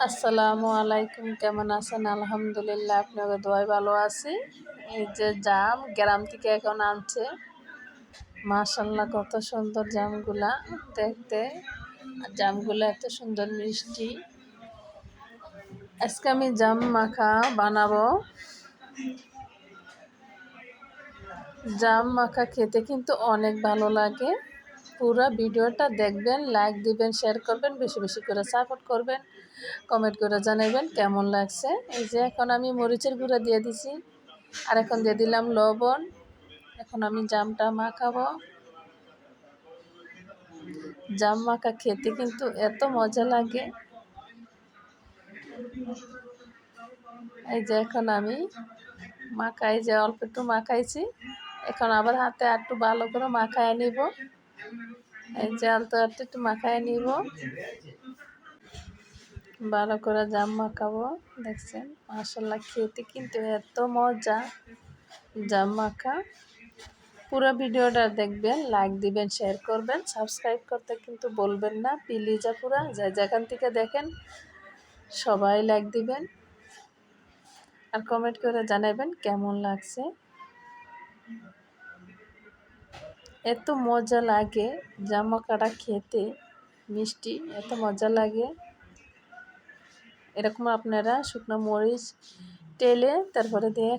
আসসালামু আলাইকুম, কেমন আছেন? আলহামদুলিল্লাহ আপনাকে দোয়াই ভালো আছি। এই যে জাম, গ্রাম থেকে এখন আনছে। মাশাল্লাহ কত সুন্দর জামগুলা। দেখতে। জামগুলা এত সুন্দর মিষ্টি। আজকে আমি জাম মাখা বানাবো। জাম মাখা খেতে কিন্তু অনেক ভালো লাগে। পুরো ভিডিওটা দেখবেন লাইক দিবেন শেয়ার করবেন, বেশি বেশি করে সাপোর্ট করবেন কমেন্ট করে জানাবেন কেমন লাগছে। এই যে এখন আমি মরিচের গুঁড়া দিয়ে দিছি, আর এখন দিয়ে দিলাম লবণ। এখন আমি জামটা মাখাবো। জাম মাখা খেতে কিন্তু এত মজা লাগে। এই যে এখন আমি মাখাই যে, অল্প একটু মাখাইছি। এখন আবার হাতে একটু ভালো করে মাখায় নিব। এই যে আলতো একটু মাখায় নিব। ভালো করে জাম মাখাবো, দেখছেন? মাসাল্লাহ খেতে কিন্তু এত মজা। জাম মাখা। পুরো ভিডিওটা দেখবেন লাইক দিবেন শেয়ার করবেন। সাবস্ক্রাইব করতে কিন্তু বলবেন না প্লিজা পুরা যা যেখান থেকে দেখেন, সবাই লাইক দিবেন। আর কমেন্ট করে জানাবেন কেমন লাগছে। এত মজা লাগে জামা কাটা খেতে, মিষ্টি, এত মজা লাগে। এরকম আপনারা শুকনো মরিচ টেলে তারপরে দিয়ে